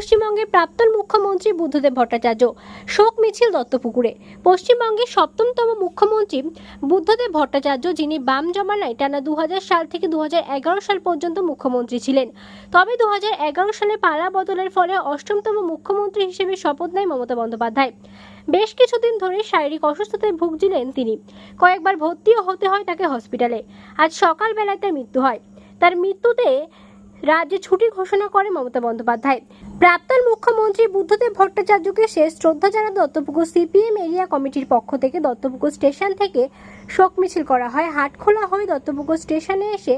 পশ্চিমবঙ্গের প্রাক্তন মুখ্যমন্ত্রী বুদ্ধদেব ভট্টাচার্য, শোক মিছিল দত্তপুকুরে। পশ্চিমবঙ্গের সপ্তমতম মুখ্যমন্ত্রী বুদ্ধদেব ভট্টাচার্য, যিনি বাম জমানায় টানা দু সাল থেকে দুহাজার এগারো সাল পর্যন্ত মুখ্যমন্ত্রী ছিলেন। তবে দুহাজার এগারো সালে পালা বদলের ফলে অষ্টমতম মুখ্যমন্ত্রী হিসেবে শপথ নেয় মমতা বন্দ্যোপাধ্যায়। বেশ কিছুদিন ধরে শারীরিক অসুস্থতায় ভুগছিলেন তিনি। কয়েকবার ভর্তিও হতে হয় তাকে হসপিটালে। আজ সকালবেলায় তার মৃত্যু হয়। তার মৃত্যুতে রাজ্যে ছুটি ঘোষণা করে মমতা বন্দ্যোপাধ্যায়। প্রাক্তন মুখ্যমন্ত্রী বুদ্ধদেব ভট্টাচার্যকে শেষ শ্রদ্ধা জানা দত্তপুকুর সিপিএম এরিয়া কমিটির পক্ষ থেকে দত্তপুকুর স্টেশন থেকে শোক মিছিল করা হয়। হাটখোলা হয়ে দত্তপুকুর স্টেশনে এসে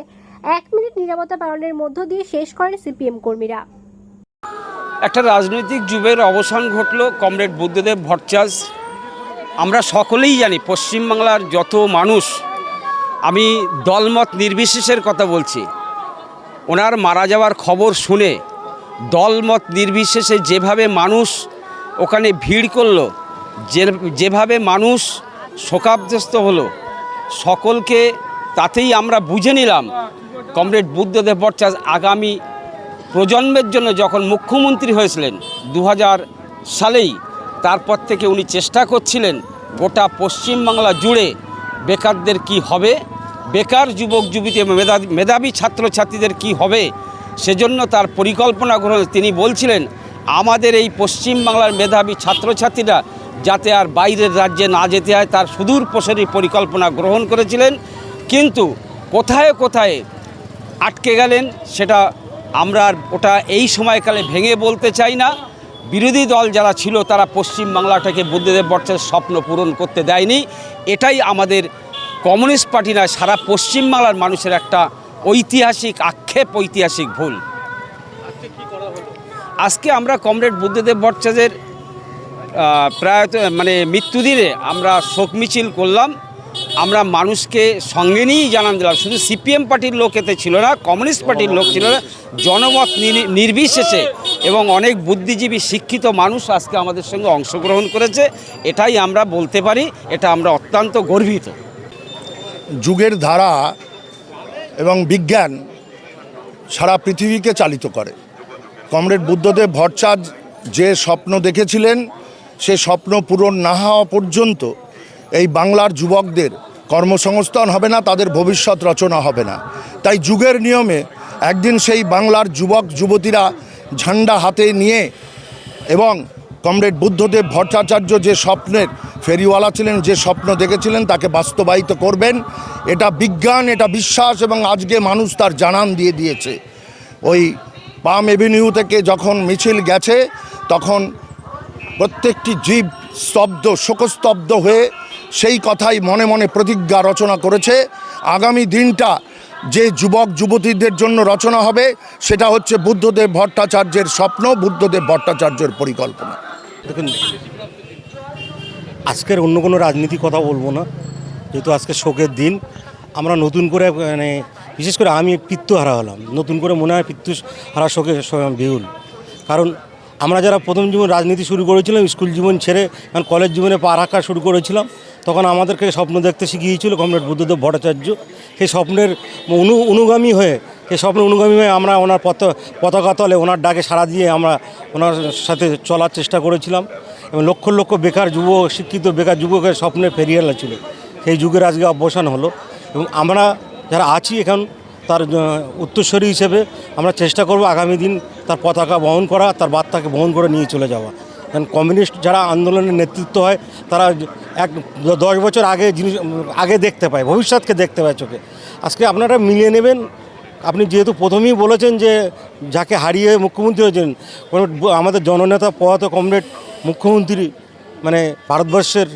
এক মিনিট নিরাপত্তা পালনের মধ্য দিয়ে শেষ করেন সিপিএম কর্মীরা। একটা রাজনৈতিক যুগের অবসান ঘটল কমরেড বুদ্ধদেব ভট্টাচার্য। আমরা সকলেই জানি পশ্চিমবাংলার যত মানুষ, আমি দলমত নির্বিশেষের কথা বলছি। ওনার মারা যাওয়ার খবর শুনে দলমত নির্বিশেষে যেভাবে মানুষ ওখানে ভিড় করল, যে, যেভাবে মানুষ শোকাবস্ত হলো, সকলকে তাতেই আমরা বুঝে নিলাম। কমরেড বুদ্ধদেব ভট্টাচার্য আগামী প্রজন্মের জন্য যখন মুখ্যমন্ত্রী হয়েছিলেন দু হাজার সালেই, তারপর থেকে উনি চেষ্টা করছিলেন গোটা পশ্চিমবাংলা জুড়ে বেকারদের কি হবে, বেকার যুবক যুবতী মেধাবী ছাত্রছাত্রীদের কি হবে সেজন্য তার পরিকল্পনা গ্রহণ তিনি বলছিলেন, আমাদের এই পশ্চিমবাংলার মেধাবী ছাত্রছাত্রীরা যাতে আর বাইরের রাজ্যে না যেতে হয়, তার সুদূর প্রসারী পরিকল্পনা গ্রহণ করেছিলেন। কিন্তু কোথায় কোথায় আটকে গেলেন, সেটা আমরা আর ওটা এই সময়কালে ভেঙে বলতে চাই না। বিরোধী দল যারা ছিল, তারা পশ্চিম বাংলাটাকে বুদ্ধদেব ভট্টাচার্যের স্বপ্ন পূরণ করতে দেয়নি। এটাই আমাদের কমিউনিস্ট পার্টি নয়, সারা পশ্চিমবাংলার মানুষের একটা ঐতিহাসিক আক্ষেপ ঐতিহাসিক ভুল। আজকে আমরা কমরেড বুদ্ধদেব ভট্টাচার্যের প্রায়ত মানে মৃত্যুদিনে আমরা শোক মিছিল করলাম। আমরা মানুষকে সঙ্গে নিয়েই জানান দিলাম। শুধু সিপিএম পার্টির লোক এতে ছিল না কমিউনিস্ট পার্টির লোক ছিল না জনমত নির- নির্বিশেষে এবং অনেক বুদ্ধিজীবী শিক্ষিত মানুষ আজকে আমাদের সঙ্গে অংশগ্রহণ করেছে। এটাই আমরা বলতে পারি এটা আমরা অত্যন্ত গর্বিত। যুগের ধারা বিজ্ঞান সারা পৃথিবীকে চালিত করে। কমরেড বুদ্ধদেব ভট্টাচার্য যে স্বপ্ন দেখেছিলেন, সে স্বপ্ন পূরণ না হওয়া পর্যন্ত এই বাংলার যুবকদের কর্মসংস্থান হবে না, তাদের ভবিষ্যৎ রচনা হবে না। তাই যুগের নিয়মে একদিন সেই বাংলার যুবক, যুবতীরা ঝান্ডা হাতে নিয়ে এবং কমরেড বুদ্ধদেব ভট্টাচার্য যে স্বপ্নের ফেরিওয়ালা ছিলেন, যে স্বপ্ন দেখেছিলেন, তাকে বাস্তবায়িত করবেন। এটা বিজ্ঞান, এটা বিশ্বাস এবং আজকে মানুষ তার জানান দিয়ে দিয়েছে। ওই পাম এভিনিউ থেকে যখন মিছিল গেছে, তখন প্রত্যেকটি জীব স্তব্ধ, শোকস্তব্ধ হয়ে সেই কথাই মনে মনে প্রতিজ্ঞা রচনা করেছে। আগামী দিনটা যে যুবক, যুবতীদের জন্য রচনা হবে, সেটা হচ্ছে বুদ্ধদেব ভট্টাচার্যের স্বপ্ন, বুদ্ধদেব ভট্টাচার্যের পরিকল্পনা। দেখুন, আজকের অন্য কোনো রাজনীতি কথা বলব না। যেহেতু আজকে শোকের দিন, আমরা নতুন করে মানে বিশেষ করে আমি পিত্তহারা হলাম। নতুন করে মনে হয় পিত্তু হারা শোকে বিহুল কারণ আমরা যারা প্রথম জীবন রাজনীতি শুরু করেছিলাম, স্কুল জীবন ছেড়ে কারণ কলেজ জীবনে পা রাখা শুরু করেছিলাম, তখন আমাদেরকে স্বপ্ন দেখতে শিখিয়েছিল কমরেড বুদ্ধদেব ভট্টাচার্য। সেই স্বপ্নের অনু, অনুগামী হয়ে, সেই স্বপ্নের অনুগামী হয়ে আমরা ওনার পত, পতাকা তলে, ওনার ডাকে সাড়া দিয়ে আমরা ওনার সাথে চলার চেষ্টা করেছিলাম। এবং লক্ষ লক্ষ বেকার যুব শিক্ষিত বেকার যুবকের স্বপ্নের ফেরিয়ালা ছিল। সেই যুগের আজকে অবসান হলো এবং আমরা যারা আছি এখন তার উত্তরস্বরী হিসেবে আমরা চেষ্টা করব আগামী দিন তার পতাকা বহন করা, তার বার্তাকে বহন করে নিয়ে চলে যাওয়া। কারণ কমিউনিস্ট যারা আন্দোলনের নেতৃত্ব হয়, তারা এক, দশ বছর আগে জিনিস, আগে দেখতে পায়, ভবিষ্যৎকে দেখতে পায় চোখে। আজকে আপনারা মিলিয়ে নেবেন, আপনি যেহেতু প্রথমেই বলেছেন যে যাকে হারিয়ে মুখ্যমন্ত্রী হয়েছেন, কোনো আমাদের জননেতা প্রয়াত কমরেড মুখ্যমন্ত্রী মানে ভারতবর্ষের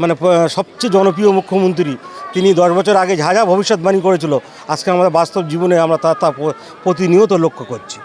মানে সবচেয়ে জনপ্রিয় মুখ্যমন্ত্রী, তিনি দশ বছর আগে যা যা ভবিষ্যৎবাণী করেছিল, আজকে আমাদের বাস্তব জীবনে আমরা তা তা প্রতিনিয়ত লক্ষ্য করছি।